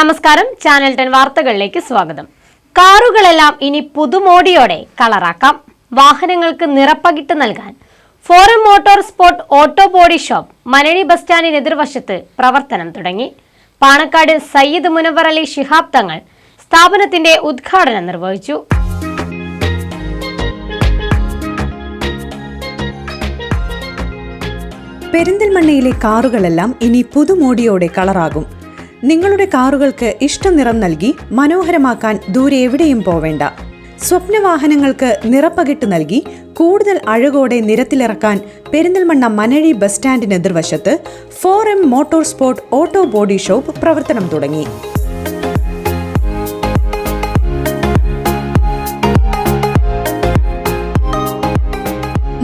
നമസ്കാരം. Channel ten വാർത്തകളിലേക്ക് സ്വാഗതം. കാറുകളെല്ലാം ഇനി പുതുമോടിയോടെ കളറാക്കാം. വാഹനങ്ങൾക്ക് നിറപ്പകിട്ട് നൽകാൻ. Four M motor sport auto body shop Manazhi bus സ്റ്റാൻഡിന് എതിർവശത്ത് പ്രവർത്തനം തുടങ്ങി. പാണക്കാട് സയ്യിദ് മുനവർ അലി ശിഹാബ് തങ്ങൾ സ്ഥാപനത്തിന്റെ ഉദ്ഘാടനം നിർവഹിച്ചു. പെരിന്തൽമണ്ണയിലെ കാറുകളെല്ലാം ഇനി പുതുമോടിയോടെ കളറാകും. നിങ്ങളുടെ കാറുകൾക്ക് ഇഷ്ടം നിറം നൽകി മനോഹരമാക്കാൻ ദൂരെ എവിടെയും പോവേണ്ട. സ്വപ്നവാഹനങ്ങൾക്ക് നിറപ്പകിട്ട് നൽകി കൂടുതൽ അഴകോടെ നിരത്തിലിറക്കാൻ പെരിന്തൽമണ്ണ മനഴി ബസ് സ്റ്റാൻഡിന് എതിർവശത്ത് four M motor sport auto body shop പ്രവർത്തനം തുടങ്ങി.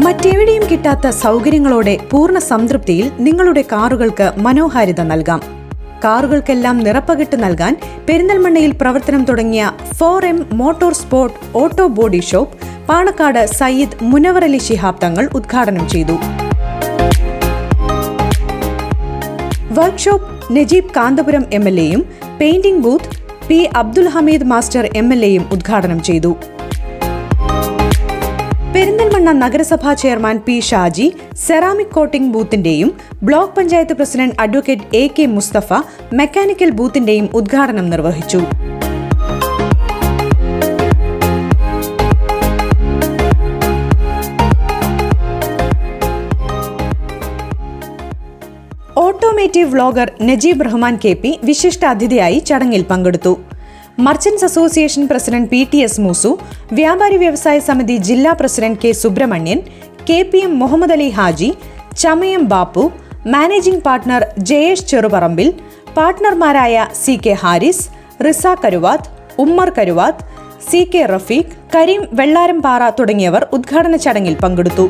മറ്റെവിടെയും കിട്ടാത്ത സൗകര്യങ്ങളോടെ പൂർണ സംതൃപ്തിയിൽ നിങ്ങളുടെ കാറുകൾക്ക് മനോഹാരിത നൽകാം. കാറുകൾക്കെല്ലാം നിറപ്പകിട്ട് നൽകാൻ പെരിന്തൽമണ്ണയിൽ പ്രവർത്തനം തുടങ്ങിയ four M motor sport auto body shop Panakkad Sayyid Munavar Ali Shihab Thangal ഉദ്ഘാടനം ചെയ്തു. Workshop Najeeb Kanthapuram M L എയും painting booth P Abdul Hameed master M L എയും ഉദ്ഘാടനം ചെയ്തു. പെരിന്തൽമണ്ണ നഗരസഭാ chairman P Shaji ceramic coating ബൂത്തിന്റെയും block panchayat president advocate A K Mustafa mechanical ബൂത്തിന്റെയും ഉദ്ഘാടനം നിർവഹിച്ചു. Automotive vlogger Najeeb Rahman K P വിശിഷ്ട അതിഥിയായി ചടങ്ങിൽ പങ്കെടുത്തു. Merchants association president P T S Moosu വ്യാപാരി വ്യവസായ സമിതി ജില്ലാ president K Subramanian K P M Muhammad Ali Haji Chamayam Bappu managing partner Jayesh Cherupparambil പാർട്ണർമാരായ C K Haris Riza Karuvath Ummer Karuvath C K Rafeeq Kareem Vellarampara തുടങ്ങിയവർ ഉദ്ഘാടന ചടങ്ങിൽ പങ്കെടുത്തു.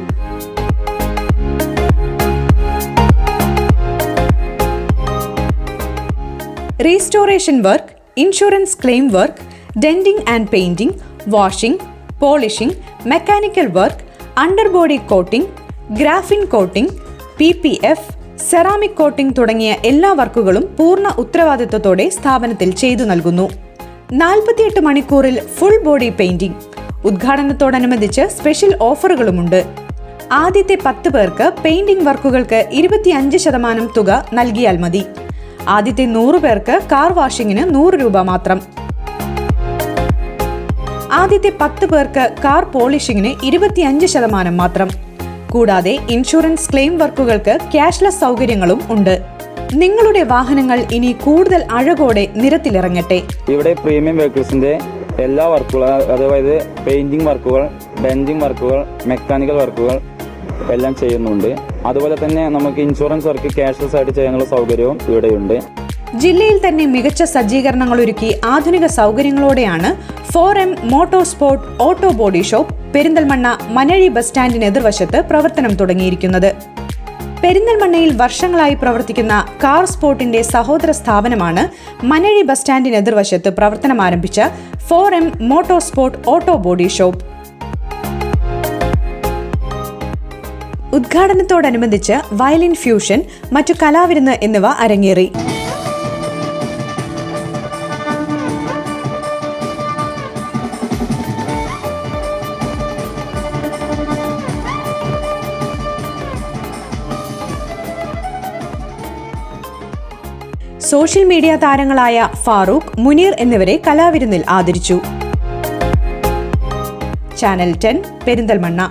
Restoration work insurance claim work denting and painting washing polishing mechanical work under body coating graphene coating P P F ceramic coating തുടങ്ങിയ എല്ലാ വർക്കുകളും പൂർണ ഉത്തരവാദിത്വത്തോടെ സ്ഥാപനത്തിൽ ചെയ്തു നൽകുന്നു. നാൽപ്പത്തിയെട്ട് മണിക്കൂറിൽ ഫുൾ ബോഡി പെയിന്റിംഗ് ഉദ്ഘാടനത്തോടനുബന്ധിച്ച് സ്പെഷ്യൽ ഓഫറുകളുമുണ്ട് ആദ്യത്തെ പത്ത് പേർക്ക് പെയിന്റിംഗ് വർക്കുകൾക്ക് ഇരുപത്തിയഞ്ച് ശതമാനം തുക നൽകിയാൽ മതി. ആദ്യത്തെ നൂറ് പേർക്ക് കാർ വാഷിങ്ങിന് നൂറ് രൂപ മാത്രം. ആദ്യത്തെ പത്ത് പേർക്ക് കാർ പോളിഷിങ്ങിന് ഇരുപത്തിയഞ്ച് ശതമാനം മാത്രം. കൂടാതെ ഇൻഷുറൻസ് ക്ലെയിം വർക്കുകൾക്ക് ക്യാഷ്ലെസ് സൗകര്യങ്ങളും ഉണ്ട്. നിങ്ങളുടെ വാഹനങ്ങൾ ഇനി കൂടുതൽ അഴകോടെ നിരത്തിലിറങ്ങട്ടെ. ഇവിടെ പ്രീമിയം വെഹിക്കിൾസിന്റെ എല്ലാ വർക്കുകളും അതായത് പെയിന്റിംഗ് വർക്കുകൾ ഡെന്റിംഗ് വർക്കുകൾ മെക്കാനിക്കൽ വർക്കുകൾ എല്ലാം ചെയ്യുന്നുണ്ട്. അതുപോലെ തന്നെ നമുക്ക് ഇൻഷുറൻസ് വർക്ക് ക്യാഷ്ലെസ് ആയിട്ട് ചെയ്യാനുള്ള സൗകര്യവും ഇവിടെയുണ്ട്. ജില്ലയിൽ തന്നെ മികച്ച സജ്ജീകരണങ്ങൾ ഒരുക്കി ആധുനിക സൗകര്യങ്ങളോടെയാണ് four M motor sport auto body shop Perinthalmanna Manazhi bus സ്റ്റാൻഡിന് എതിർവശത്ത് പ്രവർത്തനം തുടങ്ങിയിരിക്കുന്നത്. പെരിന്തൽമണ്ണയിൽ വർഷങ്ങളായി പ്രവർത്തിക്കുന്ന കാർ സ്പോർട്ടിന്റെ സഹോദര സ്ഥാപനമാണ് മനഴി ബസ് സ്റ്റാൻഡിന് എതിർവശത്ത് പ്രവർത്തനം ആരംഭിച്ച four M motor sport auto body shop. ഉദ്ഘാടനത്തോടനുബന്ധിച്ച് violin fusion മറ്റു കലാവിരുന്ന് എന്നിവ അരങ്ങേറി. സോഷ്യൽ മീഡിയ താരങ്ങളായ ഫാറൂഖ് മുനീർ എന്നിവരെ കലാവിരുന്നിൽ ആദരിച്ചു. Channel ten Perinthalmanna.